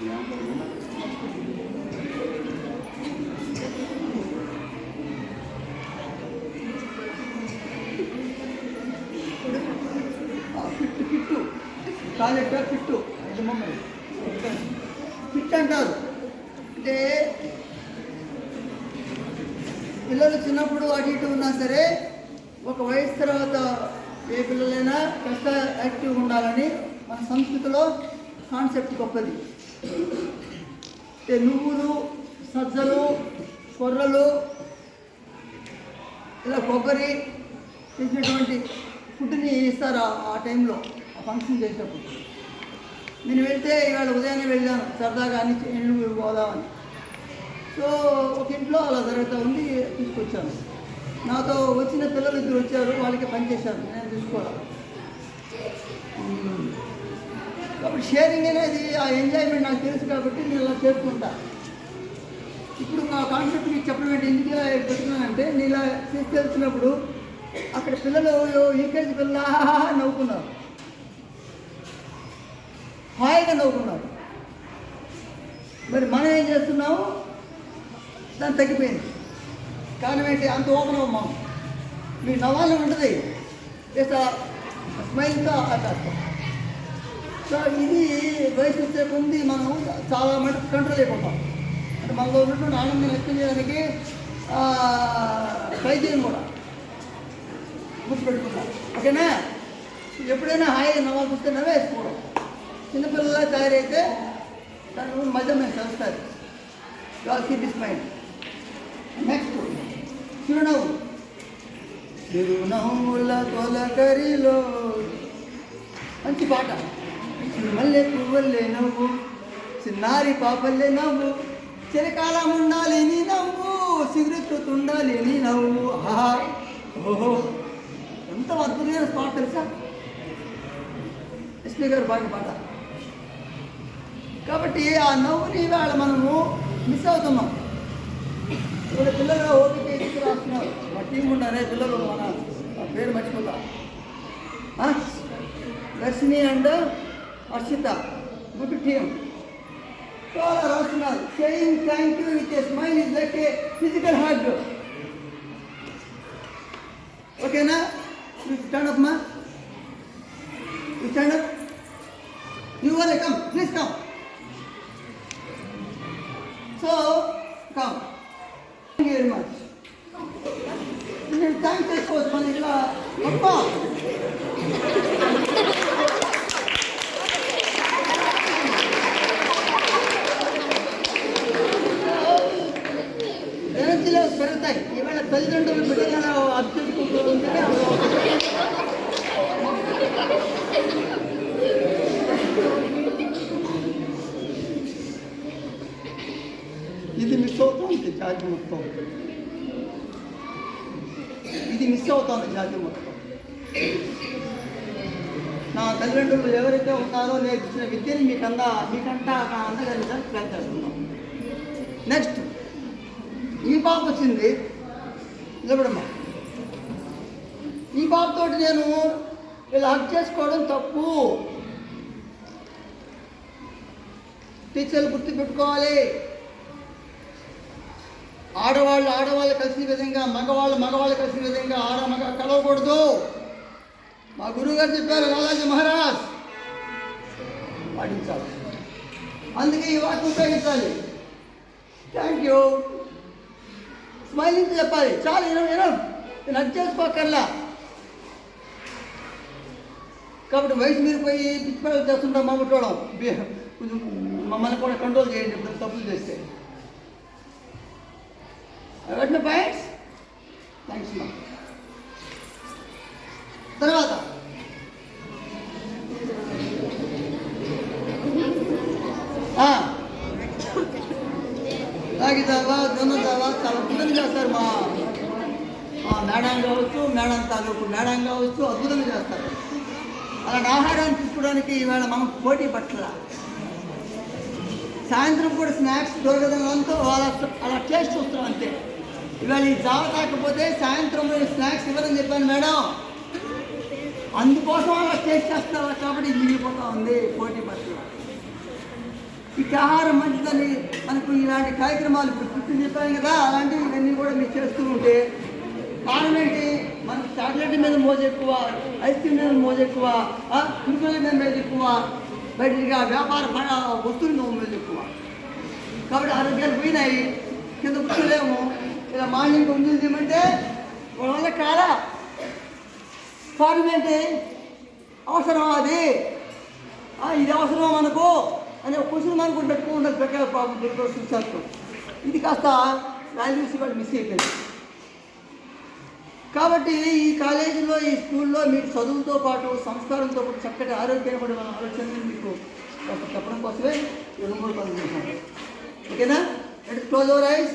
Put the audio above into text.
ఆ, పిట్టు పిట్టు కాలెట్ట పిట్టు ఇది మమ్మల్ని పిట్టు అంటారు అంటే పిల్లలు చిన్నప్పుడు అటు ఇటు ఉన్నా సరే ఒక వయసు తర్వాత ఏ పిల్లలైనా కష్ట యాక్టివ్ ఉండాలని మన సంస్కృతిలో కాన్సెప్ట్ గొప్పది. నువ్వులు సజ్జలు కొర్రలు ఇలా కొబ్బరి చేసినటువంటి ఫుడ్ని ఇస్తారు ఆ- టైంలో ఆ ఫంక్షన్ చేసినప్పుడు నేను వెళ్తే ఇవాళ ఉదయాన్నే వెళ్ళాను సరదాగా అన్ని ఇళ్ళు పోదామని. సో ఒక ఇంట్లో అలా జరుగుతూ ఉంది తీసుకొచ్చాను. నాతో వచ్చిన పిల్లలు ఇద్దరు వచ్చారు వాళ్ళకి పని చేశాను నేను తీసుకోవాలి కాబట్టి షేరింగ్ అనేది ఆ ఎంజాయ్మెంట్ నాకు తెలుసు కాబట్టి నేను ఇలా చేసుకుంటా ఇప్పుడు నా కాన్సెప్ట్ మీకు చెప్పడం ఏంటి? ఎందుకు ఇలా పెడుతున్నానంటే నేను ఇలా తీసుకెళ్తున్నప్పుడు అక్కడ పిల్లలు ఈకేజీ పిల్లలు నవ్వుకున్నారు. హాయిగా నవ్వుకున్నారు. మరి మనం ఏం చేస్తున్నాము? దాన్ని తగ్గిపోయింది. కారణం ఏంటి? అంత ఓపెన్ అవ్వమాం మీకు నవ్వాలని ఉంటుంది. జస్ట్ స్మైల్తో ఆపేస్తాం సో ఇది వయసు వచ్చే ఉంది మనం చాలా మటుకు కంట్రోల్ అయిపోతాం. అంటే మనలో ఉన్నటువంటి ఆనందం వ్యక్తం చేయడానికి ట్రై చేయను కూడా గుర్తుపెట్టుకుంటాం ఓకేనా? ఎప్పుడైనా హాయిగా నవ్వాల్సి వస్తే నవ్వేసుకోవడం. చిన్నపిల్లల తయారైతే దాని మధ్య మేము కలుస్తారు. వాళ్ళు కీప్ ఇస్ మైండ్ నెక్స్ట్ చిరునవ్వు. చిరునవ్వుల తొలకరిలో. మంచి పాట. మల్లె పువ్వులే నవ్వు చిన్నారి పాపల్లే నవ్వు చిరకాలం ఉండాలి నీ నవ్వు సిగరెట్ నీ నవ్వు. ఆహా. ఓహో. ఎంత అద్భుతమైన పాట తెలుసా? ఎస్పీ గారు బాగా పాట. కాబట్టి ఆ నవ్వుని ఇవాళ మనము మిస్ అవుతున్నాం. ఇప్పుడు పిల్లలు ఓపిక ఎక్కి రాస్తున్నారు మా టీం ఉన్నారే పిల్లలు మన పేరు మర్చిపోతా. Darshini and Arshita. Good to team. To all arsenal, saying thank you with a smile is like a physical hug. Okay, now? You stand up, ma. You stand up. You are to come? Please come. So, come. Thank you very much. Thank you for coming. Miss జాతి మొత్తం. ఇది miss అవుతుంది జాతి మొత్తం. నా తల్లిదండ్రులు ఎవరైతే ఉన్నారో నేర్పించిన విద్యని మీకన్నా మీకంటా అందగలిగిన ప్రయత్నిస్తున్నాం నెక్స్ట్ ఈ పాప వచ్చింది. నిలబడమ్మా. ఈ పాపతోటి నేను ఇలా హక్ చేసుకోవడం తప్పు. టీచర్లు గుర్తు పెట్టుకోవాలి ఆడవాళ్ళు ఆడవాళ్ళు కలిసిన విధంగా మగవాళ్ళు మగవాళ్ళు కలిసిన విధంగా ఆడ మగ కలవకూడదు. మా గురువుగారు చెప్పారు లాలాజీ మహారాజ్. పాటించాలి. అందుకే ఈ వాక్యం ఉపయోగించాలి. థ్యాంక్ యూ స్మైలింగ్ చెప్పాలి. చాలా ఇరవై ఇరవై. నేను అది చేసుకోకర్లా కాబట్టి వయసు మీరు పోయి పిచ్చి చేస్తుంటాం మా కొంచెం మమ్మల్ని కూడా కంట్రోల్ చేయండి ఇప్పుడు తప్పులు చేస్తే. అడిగిన పాయింట్స్ థ్యాంక్స్ మా తర్వాత. ఆ. రాగి దావా చాలా అద్భుతంగా చేస్తారు మా మా మేడం కావచ్చు మేడం తాలూకు మేడం కావచ్చు అద్భుతంగా చేస్తారు. అలాంటి ఆహారాన్ని తీసుకోవడానికి ఈవేళ మనం పోటీ పట్ల. సాయంత్రం కూడా స్నాక్స్ దొరకదంతో అలా అలా టేస్ట్ చూస్తాం అంతే. ఇవాళ ఈ జావ కాకపోతే సాయంత్రం స్నాక్స్ ఇవ్వరని చెప్పాను మేడం. అందుకోసం అలా టేస్ట్ చేస్తారు కాబట్టి మిగిలిపోతా ఉంది పోటీ పట్ల ఇక ఆహారం మంచిదని మనకు ఇలాంటి కార్యక్రమాలు ఇప్పుడు గుర్తు చెప్పాను కదా అలాంటివి ఇవన్నీ కూడా మీరు చేస్తూ ఉంటే కారణం ఏంటి? మనకు చాక్లెట్ మీద మోజు ఎక్కువ ఐస్ క్రీమ్ మీద మోజు ఎక్కువ కురుకుల మీద మీద ఎక్కువ బయటగా వ్యాపార వస్తువుల మీద మోజు ఎక్కువ. కాబట్టి ఆరోగ్యాలు పోయినాయి కింద కూర్చోలేము. ఇలా మార్నింగ్ ఉండి తీయమంటే వాళ్ళ వల్ల కాదా కారణం ఏంటి అవసరం అది ఇది అవసరం మనకు? అనే ఒక క్వశ్చన్ మనకు పెట్టుకో ఉండదు పెట్టారు పాపం చూసారు ఇది కాస్త వాల్యూస్ వాళ్ళు మిస్ అయిపోయింది కాబట్టి ఈ కాలేజీలో ఈ స్కూల్లో మీరు చదువుతో పాటు సంస్కారంతో పాటు చక్కటి ఆరోగ్యాన్ని పడి మన ఆలోచన మీకు చెప్పడం కోసమే ఈ రెండు మూడు పనులు చేశాను. ఓకేనా? Close over ice